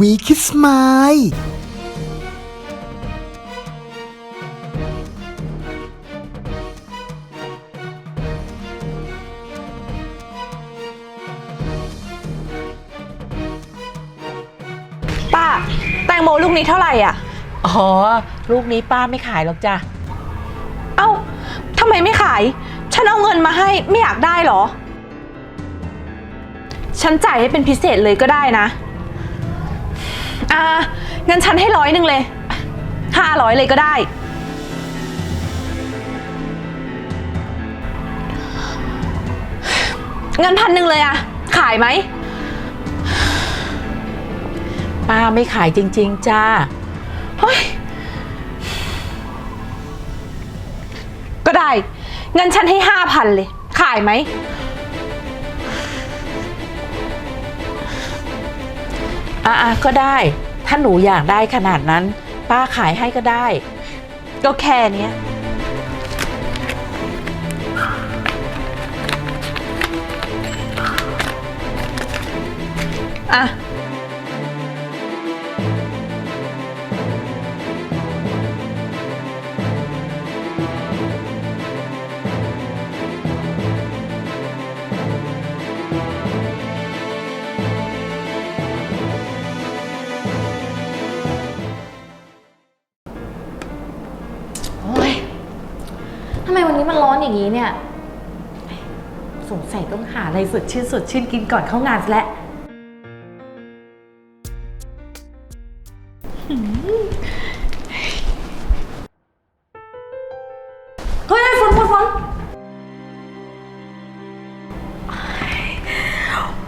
วีคิสมายป้า แตงโมลูกนี้เท่าไหร่อะ อ๋อ ลูกนี้ป้าไม่ขายหรอกจ้ะ เอ้าทำไมไม่ขาย ฉันเอาเงินมาให้ไม่อยากได้เหรอ ฉันจ่ายให้เป็นพิเศษเลยก็ได้นะ อ่างั้นฉันให้ร้อยหนึ่งเลยห้าร้อยเลยก็ได้เงินพันหนึ่งเลยอะขายไหม ป้าไม่ขายจริง ๆ จ้า เฮ้ย ก็ได้เงินฉันให้ห้าพันเลย ขายไหม อะๆก็ได้ ถ้าหนูอยากได้ขนาดนั้น ป้าขายให้ก็ได้ ก็แค่เนี้ย อะโอนอย่างนี้เนี่ย สงสัยต้องหาอะไรสดชื่นสดชื่นกินก่อนเข้างานแล้วเฮ้ยฝนฝนฝน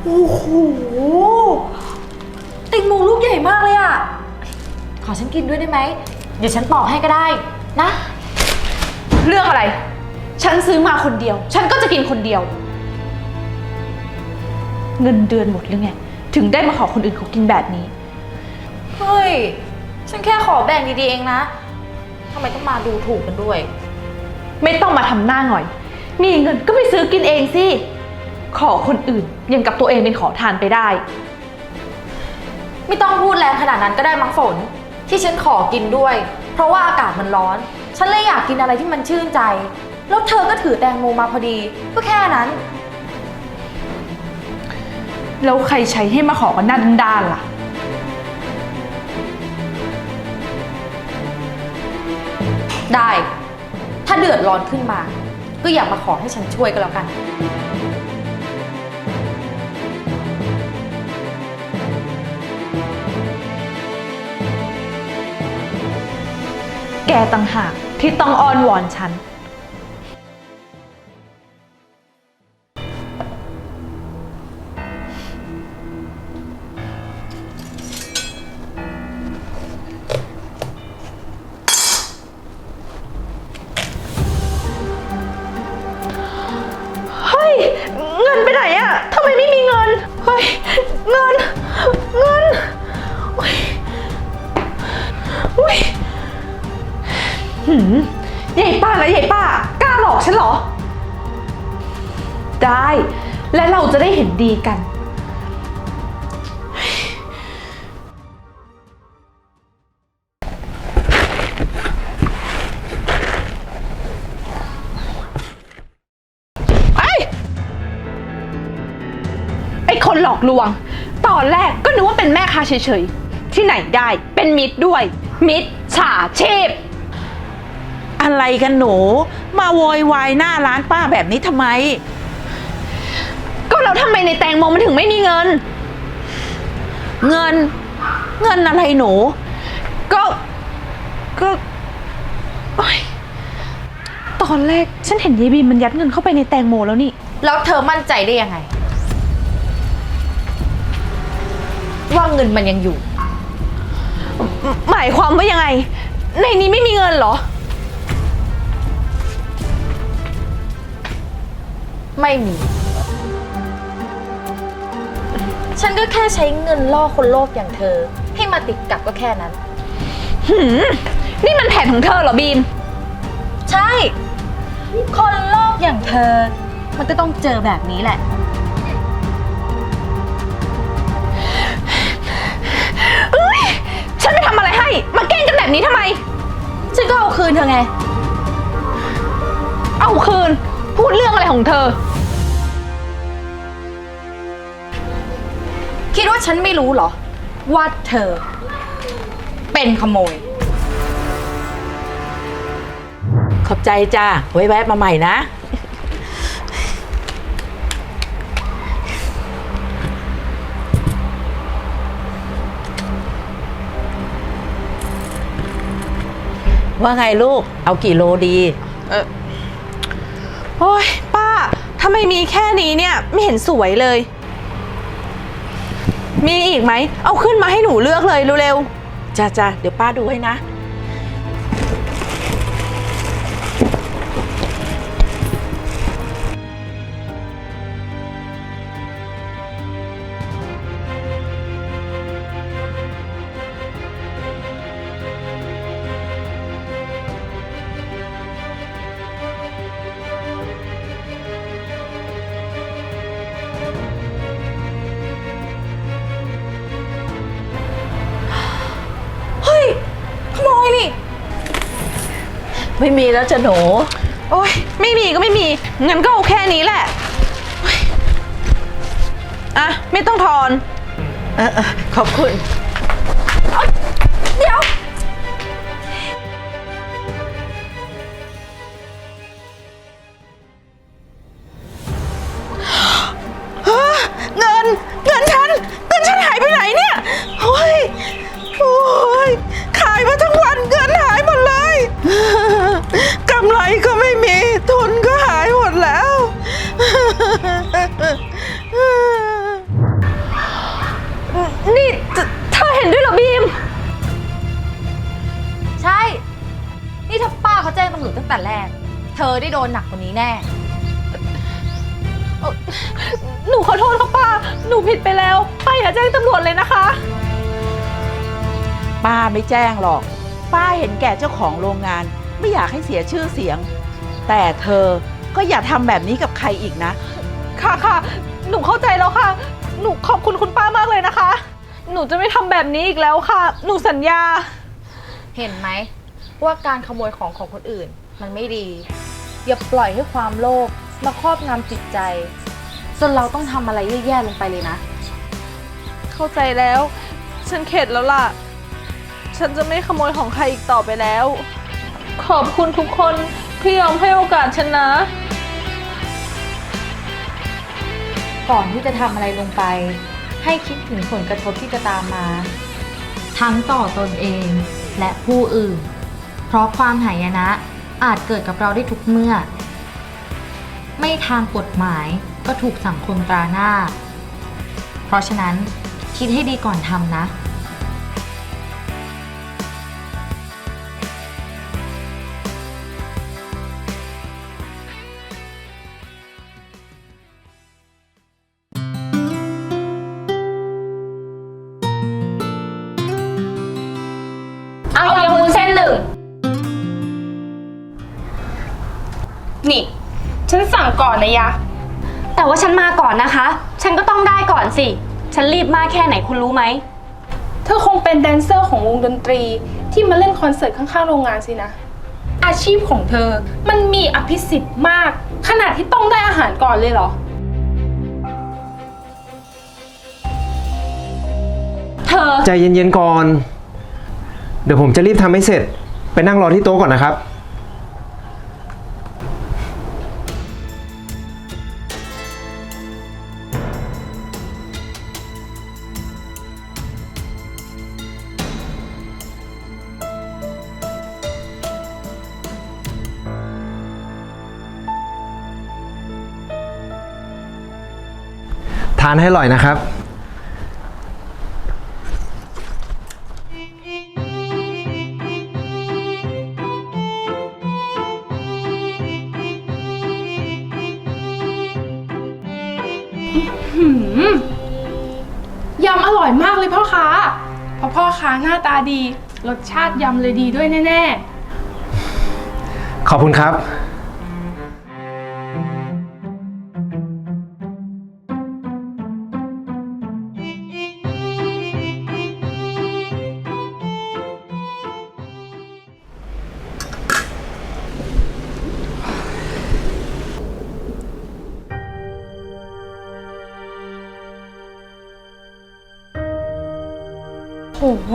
โอ้โหติงโมลูกใหญ่มากเลยอะ ขอฉันกินด้วยได้ไหม เดี๋ยวฉันปอกให้ก็ได้นะ เรื่องอะไร ฉันซื้อมาคนเดียว ฉันก็จะกินคนเดียว เงินเดือนหมดหรือไง ถึงได้มาขอคนอื่นเขากินแบบนี้ เฮ้ย ฉันแค่ขอแบ่งดีๆเองนะทำไมต้องมาดูถูกกันด้วย ไม่ต้องมาทำหน้าหน่อย มีเงินก็ไปซื้อกินเองสิ ขอคนอื่นยังกับตัวเองเป็นขอทานไปได้ ไม่ต้องพูดแรงขนาดนั้นก็ได้มั้งฝน ที่ฉันขอกินด้วย เพราะว่าอากาศมันร้อน ฉันเลยอยากกินอะไรที่มันชื่นใจ แล้วเธอก็ถือแตงโมมาพอดี ก็แค่นั้น แล้วใครใช้ให้มาขอกันหน้าด้านๆล่ะ ได้ ถ้าเดือดร้อนขึ้นมา ก็อย่ามาขอให้ฉันช่วยก็แล้วกัน แกต่างหากที่ต้องอ้อนวอนฉัน ได้ และเราจะได้เห็นดีกัน ไอ้ไอ้คนหลอกลวง ตอนแรกก็นึกว่าเป็นแม่ค้าเฉยๆ ที่ไหนได้เป็นมิตรด้วย มิตรฉาชีพ อะไรกันหนู มาโวยวายหน้าร้านป้าแบบนี้ทำไม แล้วทำไมในแตงโมมันถึงไม่มีเงิน เงิน เงินอะไรหนู ก็ก็โอ๊ยตอนแรกฉันเห็นยายบีมมันยัดเงินเข้าไปในแตงโมแล้วนี่ แล้วเธอมั่นใจได้ยังไง ว่าเงินมันยังอยู่ หมายความว่ายังไง ในนี้ไม่มีเงินเหรอ ไม่มี ฉันก็แค่ใช้เงินล่อคนโลภอย่างเธอ ให้มาติดกับก็แค่นั้น หืมนี่มันแผนของเธอเหรอบีม ใช่ คนโลภอย่างเธอ มันก็ต้องเจอแบบนี้แหละฉันไปทำอะไรให้ มาแกล้งกันแบบนี้ทำไม ฉันก็เอาคืนเธอไง เอาคืน พูดเรื่องอะไรของเธอ คิดว่าฉันไม่รู้เหรอ ว่าเธอ เป็นขโมย ขอบใจจ้าไว้แวะมาใหม่นะ ว่าไงลูก เอากี่โลดี โอ้ยป้า ถ้าไม่มีแค่นี้เนี่ย ไม่เห็นสวยเลย มีอีกไหม เอาขึ้นมาให้หนูเลือกเลยเร็วจ้าจ้าเดี๋ยวป้าดูให้นะ ไม่มีแล้วจ้ะหนูๆโอ้ยไม่มีก็ไม่มี งั้นก็เอาแค่นี้แหละโอ๊ยอะ ไม่ต้องทอน เออเออขอบคุณ ขาแจ้งตำรวจตั้งแต่แรก เธอได้โดนหนักกว่านี้แน่ หนูขอโทษค่ะป้า หนูผิดไปแล้ว ป้าอย่าแจ้งตำรวจเลยนะคะ ป้าไม่แจ้งหรอก ป้าเห็นแก่เจ้าของโรงงาน ไม่อยากให้เสียชื่อเสียง แต่เธอก็อย่าทำแบบนี้กับใครอีกนะ ค่ะค่ะ หนูเข้าใจแล้วค่ะ หนูขอบคุณคุณป้ามากเลยนะคะ หนูจะไม่ทำแบบนี้อีกแล้วค่ะ หนูสัญญา เห็นไหม ว่าการขโมยของของคนอื่น มันไม่ดี อย่าปล่อยให้ความโลภมาครอบงำจิตใจ จนเราต้องทำอะไรแย่ๆลงไปเลยนะ เข้าใจแล้ว ฉันเข็ดแล้วล่ะ ฉันจะไม่ขโมยของใครอีกต่อไปแล้ว ขอบคุณทุกคนที่ยอมให้โอกาสฉันนะ ก่อนที่จะทำอะไรลงไป ให้คิดถึงผลกระทบที่จะตามมา ทั้งต่อตนเองและผู้อื่น เพราะความหายนะอาจเกิดกับเราได้ทุกเมื่อ ไม่ทางกฎหมายก็ถูกสังคมตราหน้า เพราะฉะนั้นคิดให้ดีก่อนทำนะ ก่อนนะยะ แต่ว่าฉันมาก่อนนะคะ ฉันก็ต้องได้ก่อนสิ ฉันรีบมากแค่ไหนคุณรู้ไหม เธอคงเป็นแดนเซอร์ของวงดนตรีที่มาเล่นคอนเสิร์ตข้างๆโรงงานสินะ อาชีพของเธอมันมีอภิสิทธิ์มาก ขนาดที่ต้องได้อาหารก่อนเลยเหรอ เธอ ใจเย็นๆก่อน เดี๋ยวผมจะรีบทำให้เสร็จ ไปนั่งรอที่โต๊ะก่อนนะครับ ทานให้อร่อยนะครับ หืมยำอร่อยมากเลยพ่อค้าเพราะพ่อค้าหน้าตาดี รสชาติยำเลยดีด้วยแน่ ๆ ขอบคุณครับ ห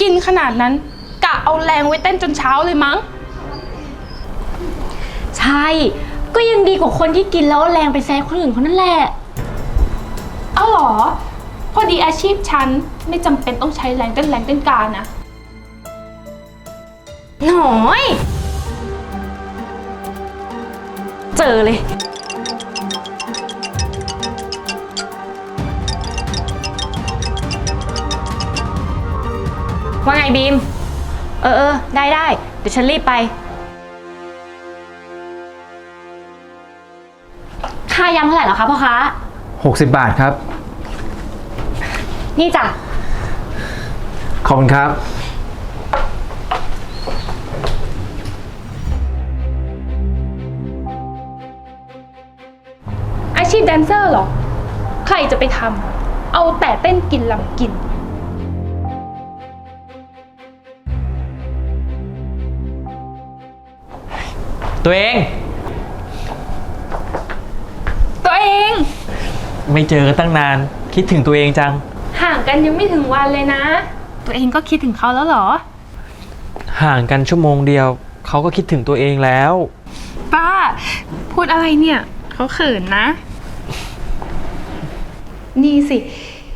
กินขนาดนั้นกะเอาแรงไว้เต้นจนเช้าเลยมั้ง ใช่ ก็ยังดีกว่าคนที่กินแล้วเอาแรงไปแซะคนอื่นคนนั่นแหละ เอาเหรอ พอดีอาชีพฉันไม่จำเป็นต้องใช้แรงเต้นแรงเต้นกานะ หน่อย เจอเลย ว่าไงบีม เออเออได้ได้เดี๋ยวฉันรีบไป ค่ายำเท่าไหร่เหรอคะพ่อค้า 60 บาทครับ นี่จ้ะ ขอบคุณครับ อาชีพแดนเซอร์เหรอ ใครจะไปทำ เอาแต่เต้นกินลำกิน ตัวเองตัวเองไม่เจอกันตั้งนานคิดถึงตัวเองจัง ห่างกันยังไม่ถึงวันเลยนะ ตัวเองก็คิดถึงเขาแล้วเหรอ ห่างกันชั่วโมงเดียว เขาก็คิดถึงตัวเองแล้ว ป้า พูดอะไรเนี่ย เขาเขินนะ นี่สิ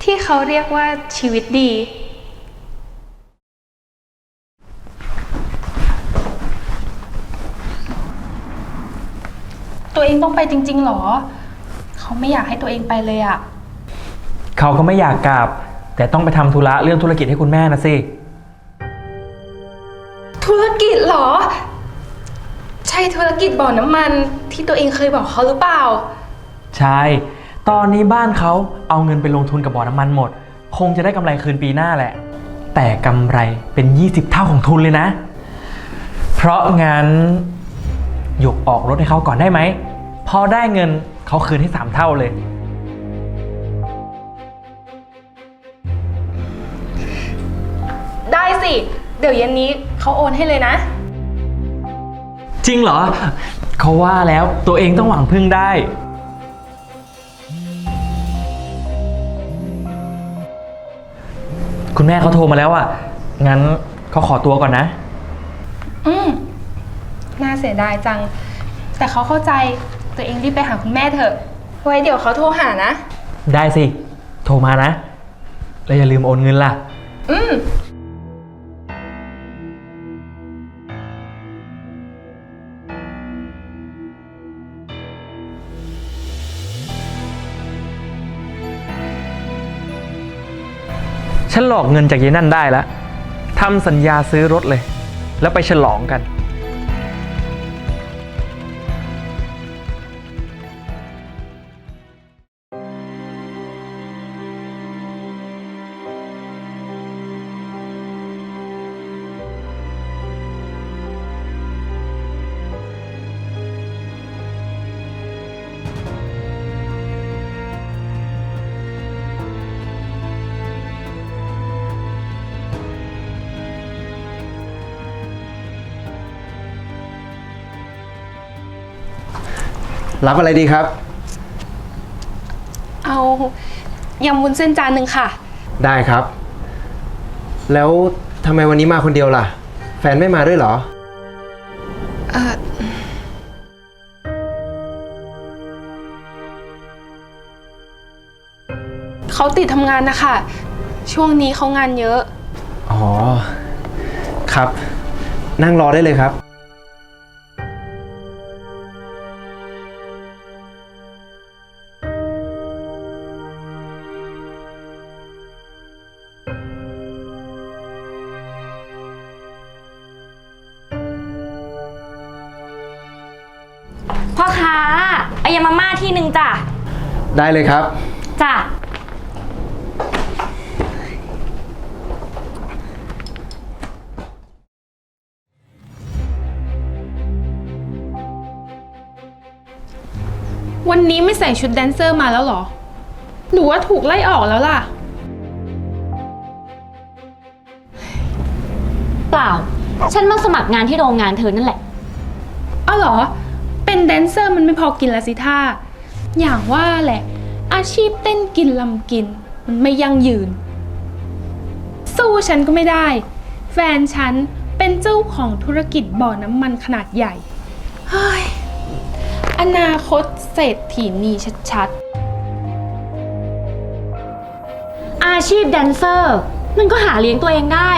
ที่เขาเรียกว่าชีวิตดี ตัวเองต้องไปจริง ๆ หรอ เขาไม่อยากให้ตัวเองไปเลยอะเขาก็ไม่อยากกลับ แต่ต้องไปทำธุระเรื่องธุรกิจให้คุณแม่นะสิ ธุรกิจเหรอ ใช่ธุรกิจบ่อน้ำมันที่ตัวเองเคยบอกเขาหรือเปล่า ใช่ ตอนนี้บ้านเขาเอาเงินไปลงทุนกับบ่อน้ำมันหมด คงจะได้กำไรคืนปีหน้าแหละ แต่กำไรเป็น 20 เท่าของทุนเลยนะ เพราะงั้น หยกออกรถให้เขาก่อนได้ไหม พอได้เงินเขาคืนให้ 3 เท่าเลย ได้สิ เดี๋ยวเย็นนี้เขาโอนให้เลยนะ จริงเหรอ เขาว่าแล้วตัวเองต้องหวังพึ่งได้ คุณแม่เขาโทรมาแล้วอะ งั้นเขาขอตัวก่อนนะ อืม น่าเสียดายจัง แต่เขาเข้าใจ ตัวเองรีบไปหาคุณแม่เถอะ ไว้เดี๋ยวเขาโทรหานะ ได้สิ โทรมานะ แล้วอย่าลืมโอนเงินล่ะ อืม ฉันหลอกเงินจากยายนั่นได้แล้วทำสัญญาซื้อรถเลย แล้วไปฉลองกัน รับอะไรดีครับ เอายำวุ้นเส้นจานหนึ่งค่ะ ได้ครับ แล้วทำไมวันนี้มาคนเดียวล่ะ แฟนไม่มาด้วยเหรอเขาติดทำงานนะคะ ช่วงนี้เขางานเยอะ อ๋อ ครับ นั่งรอได้เลยครับ พ่อค้าเอายามาม่าที่หนึ่งจ้ะ ได้เลยครับ จ้ะ วันนี้ไม่ใส่ชุดแดนเซอร์มาแล้วเหรอหรือว่าถูกไล่ออกแล้วล่ะ เปล่า ฉันมาสมัครงานที่โรงงานเธอนั่นแหละ อ้าวเหรอ เป็นแดนเซอร์มันไม่พอกินละสิท่า อย่างว่าแหละ อาชีพเต้นกินลำกิน มันไม่ยั่งยืน สู้ฉันก็ไม่ได้ แฟนฉันเป็นเจ้าของธุรกิจบ่อน้ำมันขนาดใหญ่ เฮ้ย อนาคตเศรษฐีนีชัดอาชีพแดนเซอร์ มันก็หาเลี้ยงตัวเองได้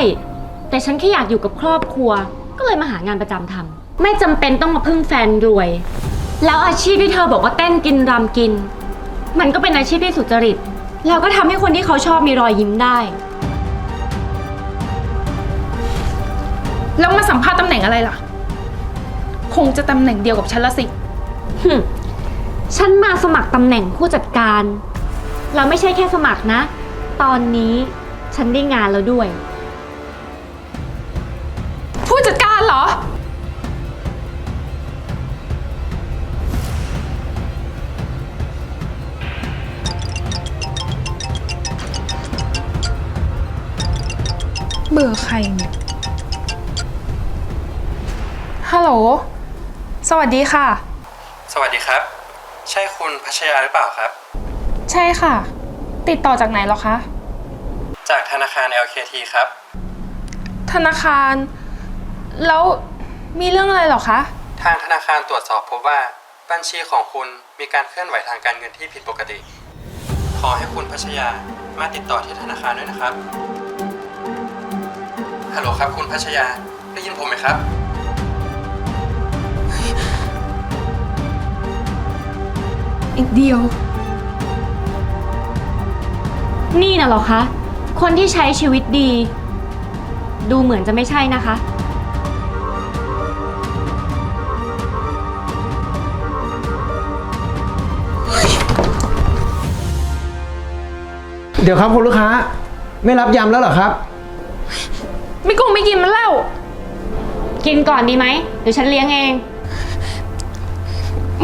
แต่ฉันแค่อยากอยู่กับครอบครัว ก็เลยมาหางานประจำทำ ไม่จำเป็นต้องมาพึ่งแฟนรวย แล้วอาชีพที่เธอบอกว่าเต้นกินรำกิน มันก็เป็นอาชีพที่สุจริต แล้วก็ทำให้คนที่เขาชอบมีรอยยิ้มได้ แล้วมาสัมภาษณ์ตำแหน่งอะไรล่ะ คงจะตำแหน่งเดียวกับฉันละสิ หึฉันมาสมัครตำแหน่งผู้จัดการแล้วไม่ใช่แค่สมัครนะ ตอนนี้ฉันได้งานแล้วด้วย บอร์ใครเนี่ย ฮัลโหล สวัสดีค่ะ สวัสดีครับ ใช่คุณพัชยาหรือเปล่าครับ ใช่ค่ะ ติดต่อจากไหนเหรอคะ จากธนาคาร LKT ครับ ธนาคาร แล้วมีเรื่องอะไรเหรอคะ ทางธนาคารตรวจสอบพบว่าบัญชีของคุณมีการเคลื่อนไหวทางการเงินที่ผิดปกติ ขอให้คุณพัชยามาติดต่อที่ธนาคารด้วยนะครับ ฮัลโหลครับคุณพัชยา ได้ยินผมไหมครับ อีกเดียว นี่นะเหรอคะ คนที่ใช้ชีวิตดี ดูเหมือนจะไม่ใช่นะคะ เดี๋ยวครับคุณลูกค้า ไม่รับยำแล้วเหรอครับ กินก่อนดีไหมเดี๋ยวฉันเลี้ยงเอง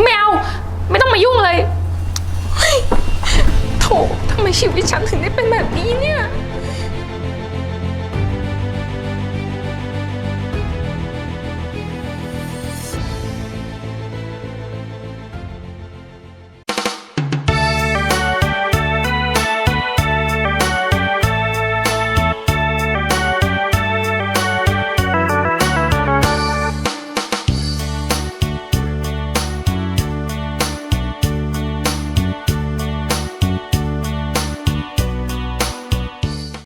ไม่เอาไม่ต้องมายุ่งเลยเฮ้ยโถทำไมชีวิตฉันถึงได้เป็นแบบนี้เนี่ย